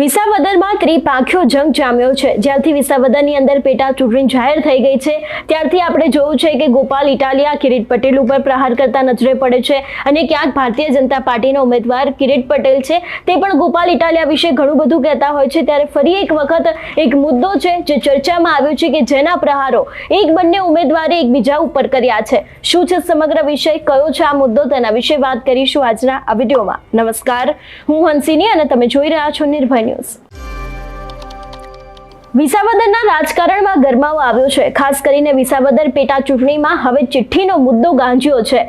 વિસાવદરમાં ત્રિપાંખ્યો જંગ જામ્યો છે. જ્યારથી વિસાવદરની અંદર પેટા ચૂંટણી જાહેર થઈ ગઈ છે, ત્યારથી આપણે જોયું છે કે ગોપાલ ઇટાલિયા, કિરીટ પટેલ ઉપર પ્રહાર કરતા નજરે પડે છે અને ક્યાંક ભારતીય જનતા પાર્ટીના ઉમેદવાર કિરીટ પટેલ છે, તે પણ ગોપાલ ઇટાલિયા વિશે ઘણું બધું કહેતા હોય છે. ત્યારે ફરી એક વખત એક મુદ્દો છે જે ચર્ચામાં આવ્યો છે કે જેના પ્રહારો એક બંને ઉમેદવારે એકબીજા ઉપર કર્યા છે. શું છે સમગ્ર વિષય? કયો છે આ મુદ્દો? તેના વિશે વાત કરીશું આજના આ વિડીયોમાં. નમસ્કાર. હું હંસિની અને તમે જોઈ રહ્યા છો નિર્ભય news. વિસાવદરના રાજકારણમાં ગરમાવો આવ્યો છે. ખાસ કરીને વિસાવદર પેટા ચૂંટણીમાં હવે ચિઠ્ઠીનો મુદ્દો ગાંજ્યો છે.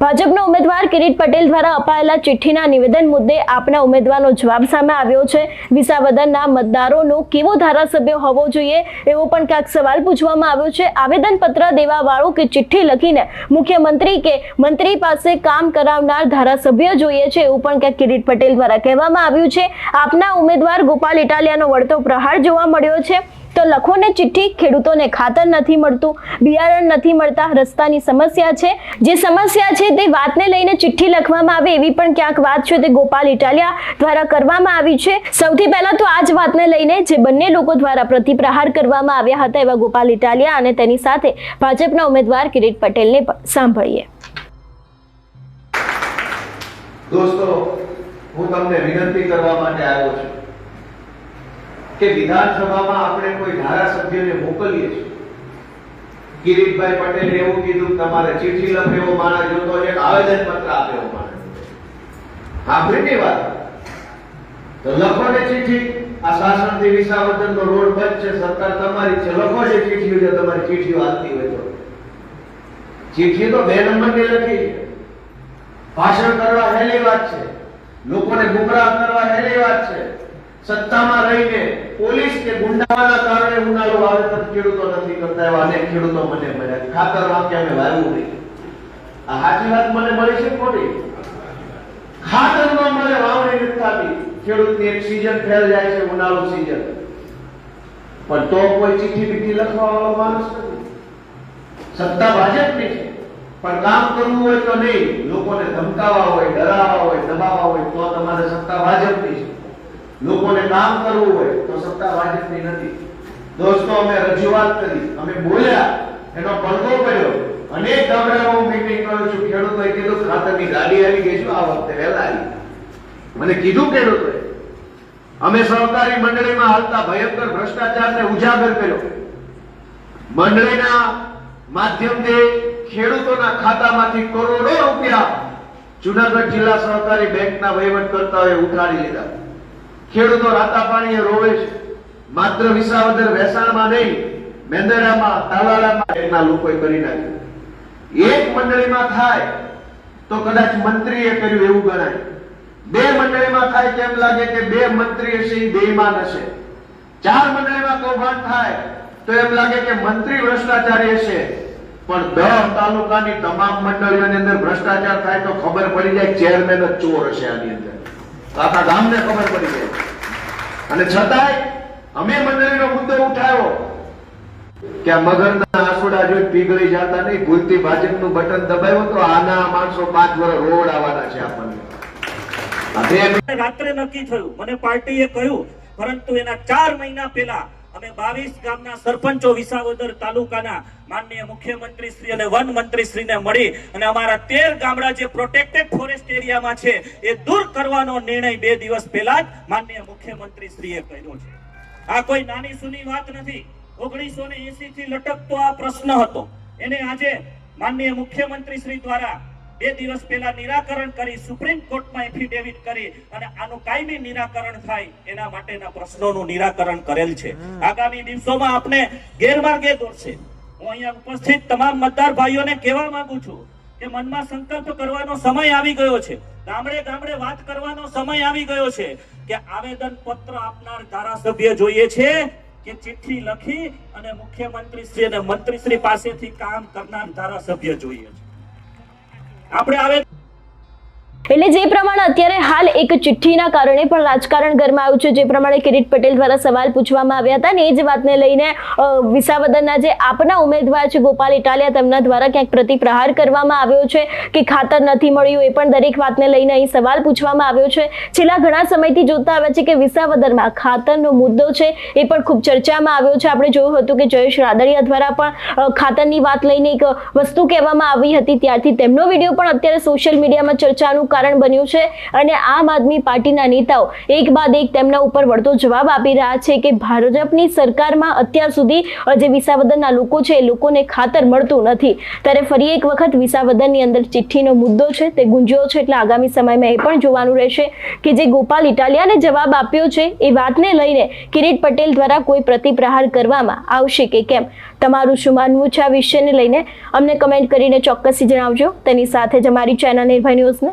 ભાજપના ઉમેદવાર કિરીટ પટેલ દ્વારા અપાયેલા ચિઠ્ઠીના નિવેદન મુદ્દે આપના ઉમેદવારનો જવાબ સામે આવ્યો છે. વિસાવદરના મતદારોનો કેવો ધારાસભ્ય હોવો જોઈએ એવો પણ ક્યાંક સવાલ પૂછવામાં આવ્યો છે. આવેદનપત્ર દેવાવાળો કે ચિઠ્ઠી લખીને મુખ્યમંત્રી કે મંત્રી પાસે કામ કરાવનાર ધારાસભ્ય જોઈએ છે એવું પણ ક્યાંક કિરીટ પટેલ દ્વારા કહેવામાં આવ્યું છે. આપના ઉમેદવાર ગોપાલ ઇટાલિયાનો વળતો પ્રહાર જોવા મળ્યો છે. તો લખો ને ચિઠ્ઠી. ખેડૂતોને ખાતર નથી મળતું. બિયારણ નથી મળતા. રસ્તાની સમસ્યા છે. જે સમસ્યા છે તે વાતને લઈને ચિઠ્ઠી લખવામાં આવે એવી પણ ક્યાંક વાત છે. તે ગોપાલ ઇટાલિયા દ્વારા કરવામાં આવી છે. સૌથી પહેલા તો આ જ વાતને લઈને જે બંને લોકો દ્વારા પ્રતિપ્રહાર કરવામાં આવ્યા હતા એવા ગોપાલ ઇટાલિયા અને તેની સાથે ભાજપના ઉમેદવાર કિરીટ પટેલને સાંભળીએ. દોસ્તો, હું તમને વિનંતી કરવા માટે આવ્યો છું. કે વિધાનસભામાં આપણે કોઈ ધારાસભ્યને મોકલીએ છીએ? કિરીટભાઈ પટેલે એવું કીધું તમારે ચિઠ્ઠી લખે એવો માણસ જોતો છે આવેદન પત્ર આપે એવો માણસ વાત. તો લખો ને ચિઠ્ઠી. આ શાસનથી વિસાવદરનો રોડ બંધ છે, સરકાર તમારી છે. લખો છે ચિઠ્ઠી જો તમારી ચિઠ્ઠી વાંચતી હોય તો. ચિઠ્ઠી તો બે નંબરની લખી. ભાષણ કરવા હેલી વાત છે. લોકોને ગુમરાહ કરવા હેલી વાત છે. સત્તામાં રહીને પોલીસ કે ગુંડાઓના કારણે ઉનાળો વાવેતર ખેડૂતો નથી કરતા એવા અનેક ખેડૂતો મને મળ્યા ખાતર વાક્ય અમે વાવ્યું નહીં આ સાચી વાત મને મળી છે કે ખોટી ખાતર ન મળે વાવણી નથી થતી ખેડૂતની એક સીઝન ફેલ જાય છે ઉનાળુ સીઝન પણ તો કોઈ ચિઠ્ઠી બીઠી લખવા વાળો માણસ નથી સત્તા ભાજપની છે પણ કામ કરવું હોય તો નહીં લોકોને ધમકાવવા હોય ડરાવવા હોય દબાવવા હોય તો તમારે સત્તા ભાજપની છે લોકોને કામ કરવું હોય તો સત્તા વાજબની નથી. દોસ્તો, અમે રજૂઆત કરી. અમે બોલ્યા. એનો પડઘો પડ્યો. અનેક ગામડામાં હું મીટિંગ કરું છું. ખેડૂતોએ કીધું ખાતરની ગાડી આવી ગઈ છે. આ વખતે વહેલા આવી. મને કીધું ખેડૂતોએ. અમે સહકારી મંડળીમાં હાલતા ભયંકર ભ્રષ્ટાચારને ઉજાગર કર્યો. મંડળીના માધ્યમથી ખેડૂતોના ખાતામાંથી કરોડો રૂપિયા જુનાગઢ જિલ્લા સહકારી બેંકના વહીવટકર્તાઓએ ઉઠાડી લીધા. ખેડૂતો રાતા પાણીએ રોવે છે. માત્ર વિસાવદર વેસાણમાં નહીં, મેંદરામાં, તાલાળામાં એના લોકોએ કરી નાખ્યું. એક મંડળીમાં થાય તો કદાચ મંત્રીએ કર્યું એવું ગણાય. બે મંડળીમાં થાય તેમ લાગે કે બે મંત્રી હશે એ બેઈમાન હશે ચાર મંડળીમાં કૌભાંડ થાય તો એમ લાગે કે મંત્રી ભ્રષ્ટાચારી હશે. પણ દસ તાલુકાની તમામ મંડળીઓની અંદર ભ્રષ્ટાચાર થાય તો ખબર પડી જાય ચેરમેન જ ચોર હશે આની અંદર. આખા ગામને ખબર પડી જાય. અને છતાંય અમે મંડળીનો મુદ્દો ઉઠાવ્યો કે મગરના આસોડા જોઈ પીગળી જતા નહીં, ભૂલથી ભાજપનું બટન દબાવ્યું તો આના માણસો પાંચ વર્ષ રોડ આવવાના છે આપણને. રાત્રે નક્કી થયું. મને પાર્ટીએ કહ્યું, પરંતુ એના ચાર મહિના પહેલા અમે બાવીસ ગામના સરપંચો વિસાવદર તાલુકાના માનનીય મુખ્યમંત્રી શ્રી અને વન મંત્રી શ્રીને મળી અને અમારા તેર ગામડા જે પ્રોટેક્ટેડ ફોરેસ્ટ એરિયામાં છે, એ દૂર કરવાનો નિર્ણય બે દિવસ પહેલા જ માનનીય મુખ્યમંત્રી શ્રીએ કર્યો છે. આ કોઈ નાની સુની વાત નથી. ઓગણીસો ને એસી થી લટકતો આ પ્રશ્ન હતો. એને આજે માનનીય મુખ્યમંત્રી શ્રી દ્વારા બે દિવસ પહેલા નિરાકરણ કરી સુપ્રીમ કોર્ટમાં એફિડેવિટ કરી અને આનું કાયમી નિરાકરણ થાય એના માટેના પ્રશ્નોનું નિરાકરણ કરેલ છે. આગામી દિવસોમાં આપણે ગેરમાર્ગે દોરશે. હું અહીંયા ઉપસ્થિત તમામ મતદાર ભાઈઓને કહેવા માંગુ છું કે મનમાં સંકલ્પ કરવાનો સમય આવી ગયો છે. ગામડે ગામડે વાત કરવાનો સમય આવી ગયો છે કે આવેદન પત્ર આપનાર ધારાસભ્ય જોઈએ છે કે ચિઠ્ઠી લખી અને મુખ્યમંત્રી શ્રી અને મંત્રી શ્રી પાસેથી કામ કરનાર ધારાસભ્ય જોઈએ છે. આપણે આવે એટલે જે પ્રમાણે અત્યારે હાલ એક ચિઠ્ઠીના કારણે પણ રાજકારણ ગરમાયું છે, જે પ્રમાણે કિરીટ પટેલ દ્વારા સવાલ પૂછવામાં આવ્યા હતા ને એ જ વાતને લઈને વિસાવદરના જે આપના ઉમેદવાર છે, ગોપાલ ઇટાલિયા, તેમના દ્વારા ક્યાંક પ્રતિપ્રહાર કરવામાં આવ્યો છે કે ખાતર નથી મળ્યું એ પણ દરેક વાતને લઈને અહીં સવાલ પૂછવામાં આવ્યો છે. છેલ્લા ઘણા સમયથી જોતા આવ્યા છે કે વિસાવદરમાં ખાતરનો મુદ્દો છે એ પણ ખૂબ ચર્ચામાં આવ્યો છે. આપણે જોયું હતું કે જયેશ રાદડિયા દ્વારા પણ ખાતરની વાત લઈને એક વસ્તુ કહેવામાં આવી હતી, ત્યારથી તેમનો વીડિયો પણ અત્યારે સોશિયલ મીડિયામાં ચર્ચાનું કારણ બન્યું છે અને આમ આદમી પાર્ટીના નેતાઓ એક બાદ એક તેમના ઉપર વળતો જવાબ આપી રહ્યા છે કે ભાજપની સરકારમાં અત્યાર સુધી જે વિસાવદનના લોકો છે, એ લોકોને ખાતર મળતું નથી. ત્યારે ફરી એક વખત વિસાવદનની અંદર ચિઠ્ઠીનો મુદ્દો છે, તે ગુંજ્યો છે, એટલે આગામી સમયમાં એ પણ જોવાનું રહેશે કે જે ગોપાલ ઇટાલિયાને જવાબ આપ્યો છે, એ વાતને લઈને કિરીટ પટેલ દ્વારા કોઈ પ્રતિપ્રહાર કરવામાં આવશે કે કેમ? તમારું શું માનવું છે આ વિષયને લઈને? અમને કમેન્ટ કરીને ચોક્કસથી જણાવજો. તેની સાથે જ અમારી ચેનલ નિર્ભય ન્યૂઝને